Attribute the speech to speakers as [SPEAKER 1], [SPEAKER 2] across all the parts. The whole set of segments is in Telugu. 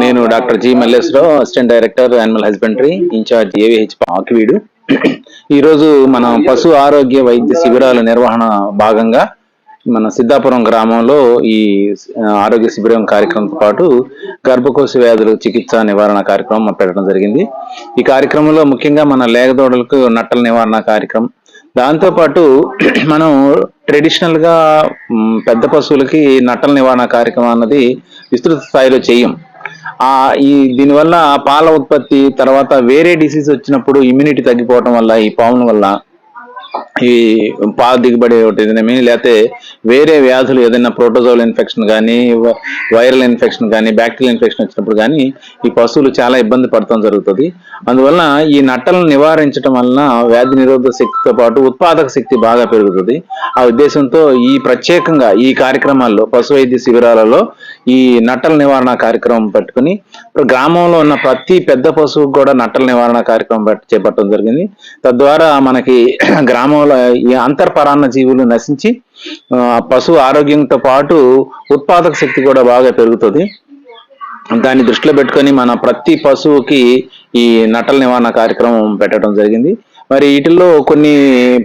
[SPEAKER 1] నేను doctor G Malleswararao assistant director animal husbandry in-charge AVH Akividu. ఈరోజు మనం పశు ఆరోగ్య వైద్య శిబిరాల నిర్వహణ భాగంగా మన సిద్ధాపురం గ్రామంలో ఈ ఆరోగ్య శిబిరం కార్యక్రమంతో పాటు గర్భకోశ వ్యాధులు చికిత్స నివారణ కార్యక్రమం పెట్టడం జరిగింది. ఈ కార్యక్రమంలో ముఖ్యంగా మన లేగదోడలకు నట్టల నివారణ కార్యక్రమం. దాంతో పాటు మనం ట్రెడిషనల్గా పెద్ద పశువులకి నట్టల నివారణ కార్యక్రమం అన్నది విస్తృత స్థాయిలో చేయం. ఆ ఈ దీనివల్ల పాల ఉత్పత్తి తర్వాత వేరే డిసీజ్ వచ్చినప్పుడు ఇమ్యూనిటీ తగ్గిపోవడం వల్ల ఈ పాముల వల్ల ఈ పాల దిగుబడి ఒకటి ఏదైనా లేకపోతే వేరే వ్యాధులు ఏదైనా ప్రోటోజోల్ ఇన్ఫెక్షన్ కానీ వైరల్ ఇన్ఫెక్షన్ కానీ బ్యాక్టీరియల్ ఇన్ఫెక్షన్ వచ్చినప్పుడు కానీ ఈ పశువులు చాలా ఇబ్బంది పడటం జరుగుతుంది. అందువలన ఈ నట్టలను నివారించడం వలన వ్యాధి నిరోధక శక్తితో పాటు ఉత్పాదక శక్తి బాగా పెరుగుతుంది. ఆ ఉద్దేశంతో ఈ ప్రత్యేకంగా ఈ కార్యక్రమాల్లో పశు వైద్య శిబిరాలలో ఈ నట్టల నివారణ కార్యక్రమం పెట్టుకుని గ్రామంలో ఉన్న ప్రతి పెద్ద పశువుకు కూడా నట్టల నివారణ కార్యక్రమం చేపట్టడం జరిగింది. తద్వారా మనకి గ్రామంలో ఈ అంతర్పరాన్న జీవులు నశించి ఆ, పశువు ఆరోగ్యంతో పాటు ఉత్పాదక శక్తి కూడా బాగా పెరుగుతుంది. దాన్ని దృష్టిలో పెట్టుకొని మన ప్రతి పశువుకి ఈ నటల నివారణ కార్యక్రమం పెట్టడం జరిగింది. మరి వీటిల్లో కొన్ని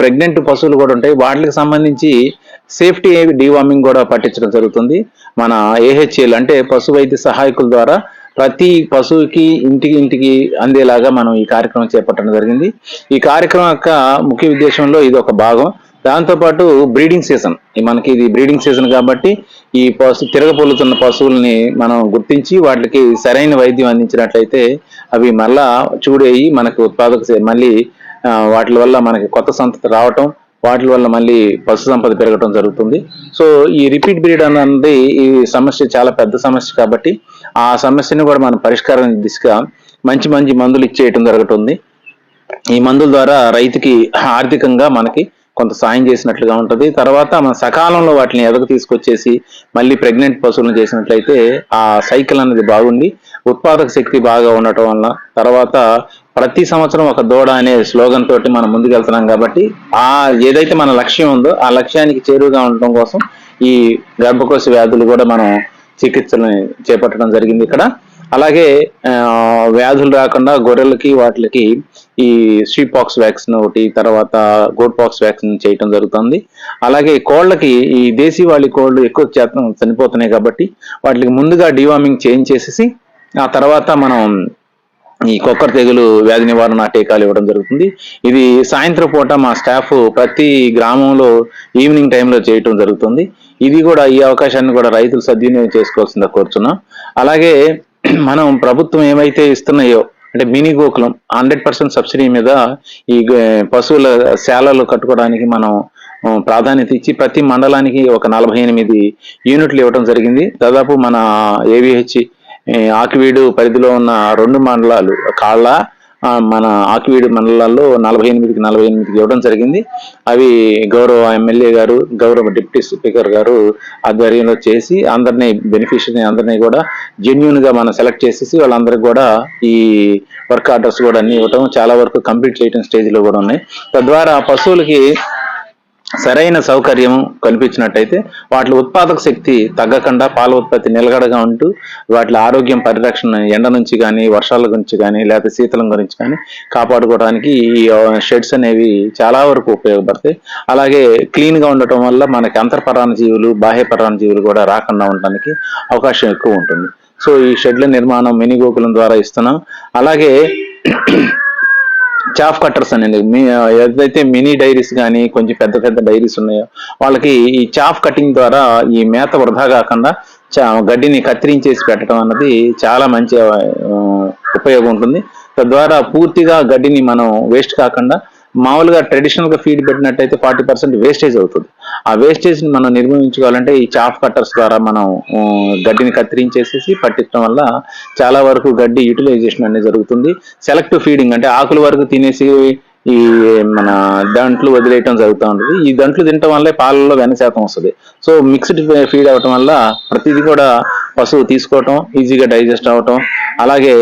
[SPEAKER 1] ప్రెగ్నెంట్ పశువులు కూడా ఉంటాయి. వాటికి సంబంధించి సేఫ్టీ డీవార్మింగ్ కూడా పట్టించడం జరుగుతుంది. మన ఏహెచ్ఎల్ అంటే పశు వైద్య సహాయకుల ద్వారా ప్రతి పశువుకి ఇంటికి ఇంటికి అందేలాగా మనం ఈ కార్యక్రమం చేపట్టడం జరిగింది. ఈ కార్యక్రమం యొక్క ముఖ్య ఉద్దేశంలో ఇది ఒక భాగం. దాంతోపాటు బ్రీడింగ్ సీజన్. మనకి ఇది బ్రీడింగ్ సీజన్ కాబట్టి ఈ పశు తిరగపొల్లుతున్న పశువుల్ని మనం గుర్తించి వాటికి సరైన వైద్యం అందించినట్లయితే అవి మళ్ళా చూడేయి మనకి ఉత్పాదక మళ్ళీ వాటి వల్ల మనకి కొత్త సంతతి రావటం వాటి వల్ల మళ్ళీ పశు సంపద పెరగటం జరుగుతుంది. సో ఈ రిపీట్ బ్రీడ్ అన్నది ఈ సమస్య చాలా పెద్ద సమస్య కాబట్టి ఆ సమస్యని కూడా మనం పరిష్కారం దిశగా మంచి మంచి మందులు ఇచ్చేయటం జరుగుతుంది. ఈ మందుల ద్వారా రైతుకి ఆర్థికంగా మనకి కొంత సాయం చేసినట్లుగా ఉంటుంది. తర్వాత మన సకాలంలో వాటిని ఎదకు తీసుకొచ్చేసి మళ్ళీ ప్రెగ్నెంట్ పశువులను చేసినట్లయితే ఆ సైకిల్ అనేది బాగుండి ఉత్పాదక శక్తి బాగా ఉండటం వల్ల తర్వాత ప్రతి సంవత్సరం ఒక దూడ అనే స్లోగన్ తోటి మనం ముందుకెళ్తున్నాం కాబట్టి ఆ ఏదైతే మన లక్ష్యం ఉందో ఆ లక్ష్యానికి చేరువుగా ఉండటం కోసం ఈ గర్భకోశ వ్యాధులు కూడా మనం చికిత్సలను చేపట్టడం జరిగింది ఇక్కడ. అలాగే వ్యాధులు రాకుండా గొర్రెలకి వాటికి ఈ స్వీట్ పాక్స్ వ్యాక్సిన్ ఒకటి తర్వాత గోడ్ పాక్స్ వ్యాక్సిన్ చేయటం జరుగుతుంది. అలాగే కోళ్ళకి ఈ దేశీ వాళ్ళ కోళ్ళు ఎక్కువ శాతం చనిపోతున్నాయి కాబట్టి వాటికి ముందుగా డివార్మింగ్ చేంజ్ చేసేసి ఆ తర్వాత మనం ఈ కుక్కర్ తెగులు వ్యాధి నివారణ టీకాలు ఇవ్వడం జరుగుతుంది. ఇది సాయంత్రం పూట మా స్టాఫ్ ప్రతి గ్రామంలో ఈవినింగ్ టైంలో చేయటం జరుగుతుంది. ఇది కూడా ఈ అవకాశాన్ని కూడా రైతులు సద్వినియోగం చేసుకోవాల్సిందిగా కోరుచున్నాం. అలాగే మనం ప్రభుత్వం ఏమైతే ఇస్తున్నాయో అంటే mini Gokulam hundred percent subsidy మీద ఈ పశువుల శాలలు కట్టుకోవడానికి మనం ప్రాధాన్యత ఇచ్చి ప్రతి మండలానికి ఒక నలభై ఎనిమిది యూనిట్లు ఇవ్వడం జరిగింది. దాదాపు మన ఏవిహెచ్ ఆకివీడు పరిధిలో ఉన్న రెండు మండలాలు కాళ్ళ మన ఆకివీడు మండలాల్లో నలభై ఎనిమిదికి నలభై ఎనిమిదికి ఇవ్వడం జరిగింది. అవి గౌరవ ఎమ్మెల్యే గారు గౌరవ డిప్యూటీ స్పీకర్ గారు ఆధ్వర్యంలో చేసి అందరినీ బెనిఫిషియరీ అందరినీ కూడా జెన్యున్గా మనం సెలెక్ట్ చేసేసి వాళ్ళందరికీ కూడా ఈ వర్క్ ఆర్డర్స్ కూడా అన్ని ఇవ్వటం చాలా వరకు కంప్లీట్ చేయడం స్టేజ్లో కూడా ఉన్నాయి. తద్వారా పశువులకి సరైన సౌకర్యం కల్పించినట్టయితే వాటి ఉత్పాదక శక్తి తగ్గకుండా పాల ఉత్పత్తి నిలకడగా ఉంటూ వాటి ఆరోగ్యం పరిరక్షణ ఎండ నుంచి కానీ వర్షాల గురించి కానీ లేకపోతే శీతలం గురించి కానీ కాపాడుకోవడానికి ఈ షెడ్స్ అనేవి చాలా వరకు ఉపయోగపడతాయి. అలాగే క్లీన్గా ఉండటం వల్ల మనకి అంతర్పరాణ జీవులు బాహ్య పరాణ జీవులు కూడా రాకుండా ఉండడానికి అవకాశం ఎక్కువ ఉంటుంది. సో ఈ షెడ్ల నిర్మాణం మినీ గోకులం ద్వారా ఇస్తున్నాం. అలాగే చాఫ్ కట్టర్స్ అనేది మీ ఏదైతే మినీ డైరీస్ కానీ కొంచెం పెద్ద పెద్ద డైరీస్ ఉన్నాయో వాళ్ళకి ఈ చాఫ్ కటింగ్ ద్వారా ఈ మేత వృధా కాకుండా చా- గడ్డిని కత్తిరించేసి పెట్టడం అన్నది చాలా మంచి ఉపయోగం ఉంటుంది. తద్వారా పూర్తిగా గడ్డిని మనం వేస్ట్ కాకుండా మామూలుగా ట్రెడిషనల్గా ఫీడ్ పెట్టినట్టయితే ఫార్టీ పర్సెంట్ వేస్టేజ్ అవుతుంది. ఆ వేస్టేజ్ని మనం నిర్మించుకోవాలంటే ఈ చాఫ్ కట్టర్స్ ద్వారా మనం గడ్డిని కత్తిరించేసేసి పట్టించడం వల్ల చాలా వరకు గడ్డి యూటిలైజేషన్ అనేది జరుగుతుంది. సెలెక్టివ్ ఫీడింగ్ అంటే ఆకుల వరకు తినేసి ఈ మన దాంట్లో వదిలేయటం జరుగుతూ ఉంటుంది. ఈ దాంట్లో తినటం వల్లే పాలలో వెన్న శాతం వస్తుంది. సో మిక్స్డ్ ఫీడ్ అవటం వల్ల ప్రతిదీ కూడా పశువు తీసుకోవటం ఈజీగా డైజెస్ట్ అవటం అలాగే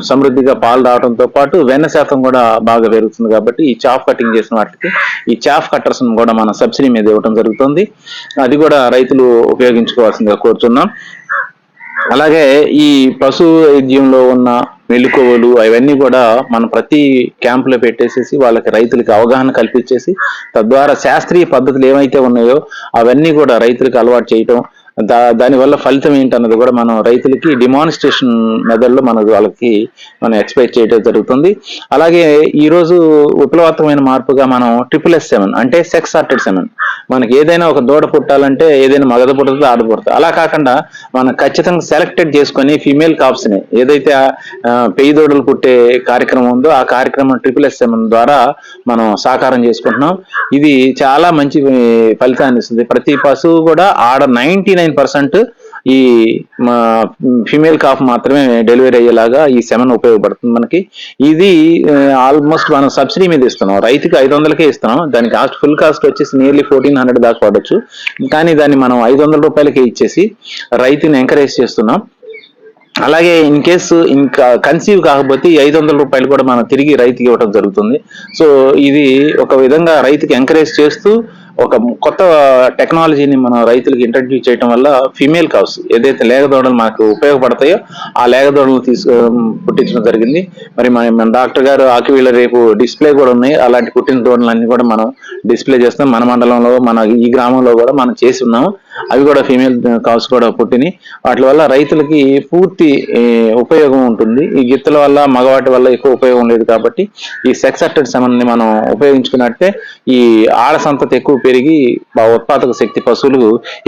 [SPEAKER 1] సమృద్ధిగా పాలు రావడంతో పాటు వెన్న శాతం కూడా బాగా పెరుగుతుంది కాబట్టి ఈ చాఫ్ కటింగ్ చేసిన వాటికి ఈ చాఫ్ కట్టర్స్ కూడా మనం సబ్సిడీ మీద ఇవ్వడం జరుగుతుంది. అది కూడా రైతులు ఉపయోగించుకోవాల్సిందిగా కోరుతున్నాం అలాగే ఈ పశు వైద్యంలో ఉన్న మెలకువలు అవన్నీ కూడా మనం ప్రతి క్యాంపులో పెట్టేసేసి వాళ్ళకి రైతులకి అవగాహన కల్పించేసి తద్వారా శాస్త్రీయ పద్ధతులు ఏమైతే ఉన్నాయో అవన్నీ కూడా రైతులకు అలవాటు చేయటం దా దానివల్ల ఫలితం ఏంటన్నది కూడా మనం రైతులకి డిమాన్స్ట్రేషన్ మెథడ్లో మనకు వాళ్ళకి మనం ఎక్స్పెక్ట్ చేయడం జరుగుతుంది. అలాగే ఈరోజు విప్లవాత్మకమైన మార్పుగా మనం ట్రిపుల్ ఎస్ సెవెన్ అంటే సెక్స్ ఆర్టెడ్ సెవెన్ మనకి ఏదైనా ఒక దూడ పుట్టాలంటే ఏదైనా మగద పుడుతుంది ఆడ పుడుతుంది. అలా కాకుండా మనం ఖచ్చితంగా సెలెక్టెడ్ చేసుకొని ఫీమేల్ కాప్స్ని ఏదైతే ఆ, దూడలు పుట్టే కార్యక్రమం ఉందో ఆ కార్యక్రమం ట్రిపుల్ ఎస్ సెవెన్ ద్వారా మనం సాకారం చేసుకుంటున్నాం. ఇది చాలా మంచి ఫలితాన్ని ఇస్తుంది. ప్రతి పశువు కూడా ఆడ నైన్టీ నైన్ పర్సెంట్ ఈ ఫీమేల్ కాఫ్ మాత్రమే డెలివరీ అయ్యేలాగా ఈ సెమన్ ఉపయోగపడుతుంది మనకి. ఇది ఆల్మోస్ట్ మనం సబ్సిడీ మీద ఇస్తున్నాం. రైతుకి ఐదు వందలకే ఇస్తున్నాం. దాని కాస్ట్ ఫుల్ కాస్ట్ వచ్చేసి నియర్లీ ఫోర్టీన్ హండ్రెడ్ దాకా పడవచ్చు కానీ దాన్ని మనం ఐదు వందల రూపాయలకే ఇచ్చేసి రైతుని ఎంకరేజ్ చేస్తున్నాం. అలాగే ఇన్ కేసు ఇంకా కన్సీవ్ కాకపోతే ఈ ఐదు వందల రూపాయలు కూడా మనం తిరిగి రైతుకి ఇవ్వడం జరుగుతుంది. సో ఇది ఒక విధంగా రైతుకి ఎంకరేజ్ చేస్తూ ఒక కొత్త టెక్నాలజీని మనం రైతులకు ఇంట్రడ్యూస్ చేయడం వల్ల ఫీమేల్ కావ్స్ ఏదైతే లేగదోడలు మనకు ఉపయోగపడతాయో ఆ లేగదోడలు తీసు పుట్టించడం జరిగింది. మరి మన డాక్టర్ గారు ఆకివీళ్ళ రేపు డిస్ప్లే కూడా ఉన్నాయి. అలాంటి పుట్టిన దోడలన్నీ కూడా మనం డిస్ప్లే చేస్తాం మన మండలంలో మన ఈ గ్రామంలో కూడా మనం చేసి ఉన్నాము. అవి కూడా ఫీమేల్ కావ్స్ కూడా పుట్టినాయి. వాటి వల్ల రైతులకి పూర్తి ఉపయోగం ఉంటుంది. ఈ గిత్తల వల్ల మగవాటి వల్ల ఎక్కువ ఉపయోగం లేదు కాబట్టి ఈ సెక్స్ అట్టెడ్ని మనం ఉపయోగించుకున్నట్టే ఈ ఆడ సంతతి ఎక్కువ పెరిగి ఆ ఉత్పాదక శక్తి పశువులు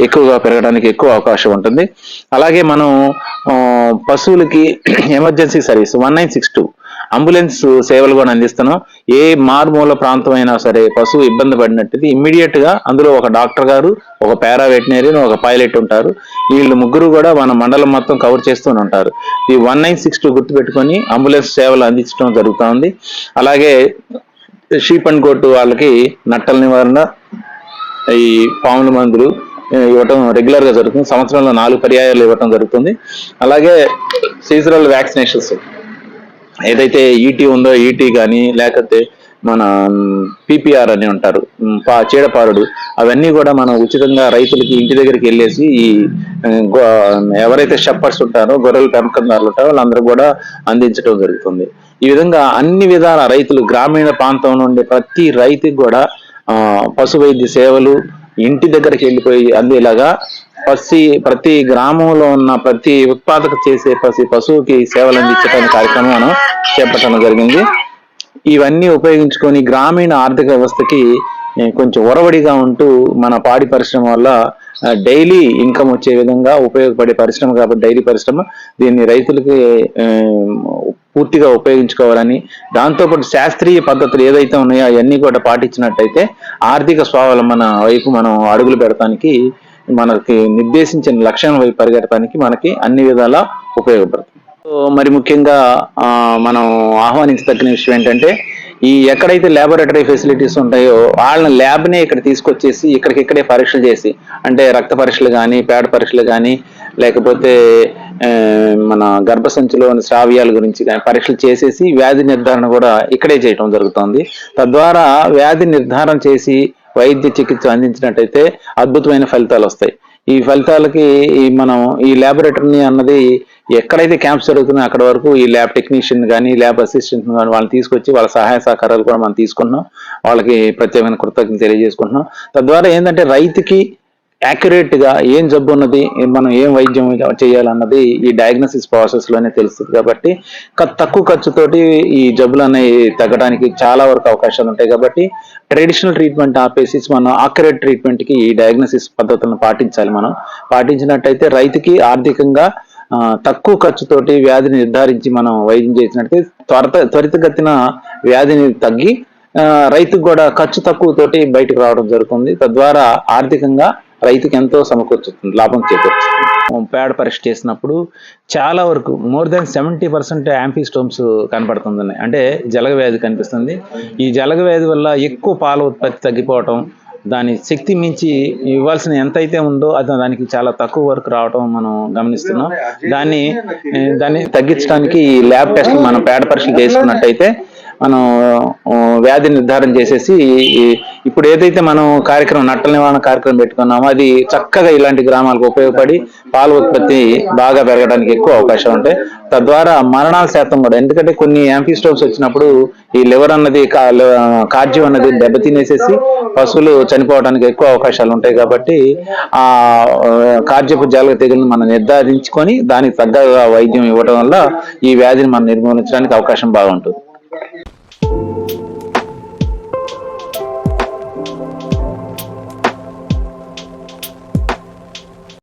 [SPEAKER 1] ఎక్కువగా పెరగడానికి ఎక్కువ అవకాశం ఉంటుంది. అలాగే మనం పశువులకి emergency service one nine six two ambulance సేవలు కూడా అందిస్తున్నాం. ఏ మారుమూల ప్రాంతం అయినా సరే పశువు ఇబ్బంది పడినట్టు ఇమ్మీడియట్గా అందులో ఒక డాక్టర్ గారు ఒక పారా వెటనరీన్ ఒక పైలట్ ఉంటారు. వీళ్ళు ముగ్గురు కూడా మన మండలం మొత్తం కవర్ చేస్తూనే ఉంటారు. ఈ వన్ నైన్ సిక్స్ టూ గుర్తుపెట్టుకొని అంబులెన్స్ సేవలు అందించడం జరుగుతుంది అలాగే షీప్ అండ్ కోట్ వాళ్ళకి నట్టల నివారణ ఈ పాముల మందులు ఇవ్వటం రెగ్యులర్గా జరుగుతుంది. సంవత్సరంలో నాలుగు పర్యాయాలు ఇవ్వటం జరుగుతుంది. అలాగే సీజనల్ వ్యాక్సినేషన్స్ ఏదైతే ఈటీ ఉందో ఈటీ కానీ లేకపోతే మన పీపీఆర్ అని ఉంటారు పా చీడపారుడు అవన్నీ కూడా మనం ఉచితంగా రైతులకి ఇంటి దగ్గరికి వెళ్ళేసి ఈ గో- ఎవరైతే షెప్పర్స్ ఉంటారో గొర్రెల పెంపకందారులు ఉంటారో వాళ్ళందరూ కూడా అందించడం జరుగుతుంది. ఈ విధంగా అన్ని విధాల రైతులు గ్రామీణ ప్రాంతం నుండి ప్రతి రైతుకి కూడా పశు వైద్య సేవలు ఇంటి దగ్గరికి వెళ్ళిపోయి అందేలాగా పసి ప్రతి గ్రామంలో ఉన్న ప్రతి ఉత్పాదక చేసే పసి పశువుకి సేవలు అందించడానికి కార్యక్రమం మనం చేపట్టడం జరిగింది. ఇవన్నీ ఉపయోగించుకొని గ్రామీణ ఆర్థిక వ్యవస్థకి కొంచెం ఒరవడిగా ఉంటూ మన పాడి పరిశ్రమ వల్ల డైలీ ఇన్కమ్ వచ్చే విధంగా ఉపయోగపడే పరిశ్రమ కాబట్టి డైరీ పరిశ్రమ దీన్ని రైతులకి పూర్తిగా ఉపయోగించుకోవాలని. దాంతోపాటు శాస్త్రీయ పద్ధతులు ఏదైతే ఉన్నాయో అవన్నీ కూడా పాటించినట్టయితే ఆర్థిక స్వావలంబన వైపు మనం అడుగులు పెడతానికి మనకి నిర్దేశించిన లక్ష్యం వైపు పరిగెడటానికి మనకి అన్ని విధాలా ఉపయోగపడుతుంది. మరి ముఖ్యంగా మనం ఆహ్వానించదగిన విషయం ఏంటంటే ఈ ఎక్కడైతే ల్యాబొరేటరీ ఫెసిలిటీస్ ఉంటాయో వాళ్ళని ల్యాబ్నే ఇక్కడ తీసుకొచ్చేసి ఇక్కడికి ఇక్కడే పరీక్షలు చేసి అంటే రక్త పరీక్షలు కానీ పేడ పరీక్షలు కానీ లేకపోతే మన గర్భసంచిలోని శ్రావ్యాల గురించి కానీ పరీక్షలు చేసేసి వ్యాధి నిర్ధారణ కూడా ఇక్కడే చేయటం జరుగుతుంది. తద్వారా వ్యాధి నిర్ధారణ చేసి వైద్య చికిత్స అందించినట్టయితే అద్భుతమైన ఫలితాలు వస్తాయి. ఈ ఫలితాలకి మనం ఈ ల్యాబొరేటరీని అన్నది ఎక్కడైతే క్యాంప్స్ జరుగుతున్నాయో అక్కడ వరకు ఈ ల్యాబ్ టెక్నీషియన్ కానీ ల్యాబ్ అసిస్టెంట్ కానీ వాళ్ళని తీసుకొచ్చి వాళ్ళ సహాయ సహకారాలు కూడా మనం తీసుకున్నాం వాళ్ళకి ప్రత్యేకమైన కృతజ్ఞత తెలియజేసుకుంటున్నాం. తద్వారా ఏంటంటే రైతుకి యాక్యురేట్గా ఏం జబ్బు ఉన్నది మనం ఏం వైద్యం చేయాలన్నది ఈ డయాగ్నోసిస్ ప్రాసెస్లోనే తెలుస్తుంది. కాబట్టి తక్కువ ఖర్చుతోటి ఈ జబ్బులు అనేవి తగ్గడానికి చాలా వరకు అవకాశాలు ఉంటాయి. కాబట్టి ట్రెడిషనల్ ట్రీట్మెంట్ ఆపేసి మనం ఆక్యురేట్ ట్రీట్మెంట్కి ఈ డయాగ్నోసిస్ పద్ధతులను పాటించాలి మనం. పాటించినట్టయితే రైతుకి ఆర్థికంగా తక్కువ ఖర్చుతోటి వ్యాధిని నిర్ధారించి మనం వైద్యం చేసినట్టయితే త్వరత త్వరితగతిన వ్యాధిని తగ్గి రైతుకు కూడా ఖర్చు తక్కువతోటి బయటకు రావడం జరుగుతుంది. తద్వారా ఆర్థికంగా రైతుకి ఎంతో సమకూర్చుతుంది లాభం చేకూర్చుతుంది పేడ పరీక్ష చేసినప్పుడు చాలా వరకు more than seventy percent amphistomes కనపడుతుంది అంటే జలగ వ్యాధి కనిపిస్తుంది. ఈ జలగ వ్యాధి వల్ల ఎక్కువ పాల ఉత్పత్తి తగ్గిపోవటం దాని శక్తి మించి ఇవ్వాల్సిన ఎంతైతే ఉందో అది దానికి చాలా తక్కువ వర్క్ రావటం మనం గమనిస్తున్నాం. దాన్ని దాన్ని తగ్గించడానికి ఈ ల్యాబ్ టెస్ట్ మనం పేడ పరీక్షలు చేసుకున్నట్టయితే మనం వ్యాధి నిర్ధారణ చేసేసి ఇప్పుడు ఏదైతే మనం కార్యక్రమం నట్టల నివారణ కార్యక్రమం పెట్టుకున్నామో అది చక్కగా ఇలాంటి గ్రామాలకు ఉపయోగపడి పాల ఉత్పత్తి బాగా పెరగడానికి ఎక్కువ అవకాశం ఉంటాయి తద్వారా మరణాల శాతం కూడా ఎందుకంటే కొన్ని యాంఫీస్టోమ్స్ వచ్చినప్పుడు ఈ లివర్ అన్నది కా- కార్జ్యం అన్నది దెబ్బతినేసేసి పశువులు చనిపోవడానికి ఎక్కువ అవకాశాలు ఉంటాయి కాబట్టి ఆ కార్జపు జాలక తెగులను మనం నిర్ధారించుకొని దానికి తగ్గ వైద్యం ఇవ్వడం వల్ల ఈ వ్యాధిని మనం నిర్మూలించడానికి అవకాశం బాగుంటుంది.